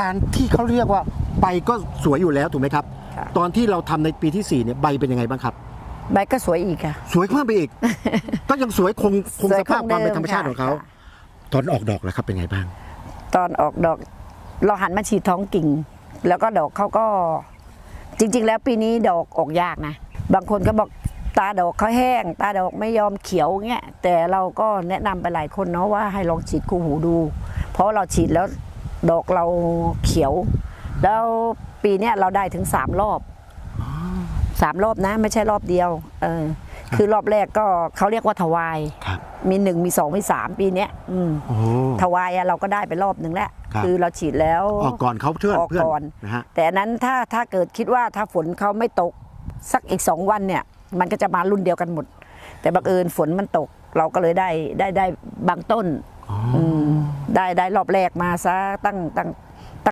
การที่เขาเรียกว่าใบก็สวยอยู่แล้วถูกไหมครับ ค่ะ ตอนที่เราทำในปีที่4เนี่ยใบเป็นยังไงบ้างครับ ใบก็สวยอีกค่ะ สวยเพิ่มไปอีก ก็ยังสวยคงคงสวยสภาพความเป็นคงเดิมธรรมชาติของเขาค่ะ ตอนออกดอกแล้วครับเป็นไงบ้าง ตอนออกดอกเราหันมาฉีดท้องกิ่ง แล้วก็ดอกเขาก็จริง ๆ แล้วปีนี้ดอกออกยากนะ บางคนก็บอกตาดอกเขาแห้ง ตาดอกไม่ยอมเขียวเงี้ยแต่เราก็แนะนำไปหลายคนเนาะว่าให้ลองฉีดคู่หูดู เพราะเราฉีดแล้ว ดอกเราเขียว แล้วปีเนี้ยเราได้ถึงสามรอบสามรอบนะไม่ใช่รอบเดียว เออ คือรอบแรกก็เขาเรียกว่าถวายครับมีหนึ่งมีสองมีสามปีเนี้ยอืมโอ้ถวายอะเราก็ได้ไปรอบหนึ่งแล้วครับคือเราฉีดแล้วออกก่อนเขาเพื่อนออกเพื่อนก่อนนะฮะแต่อันนั้นถ้าถ้าเกิดคิดว่าถ้าฝนเขาไม่ตกสักอีกสองวันเนี่ย มันก็จะมารุ่นเดียวกันหมด แต่บังเอิญฝนมันตกเราก็เลยได้ได้ได้บางต้นอ๋อม ได้ได้รอบแรกมาซะตั้งตั้ง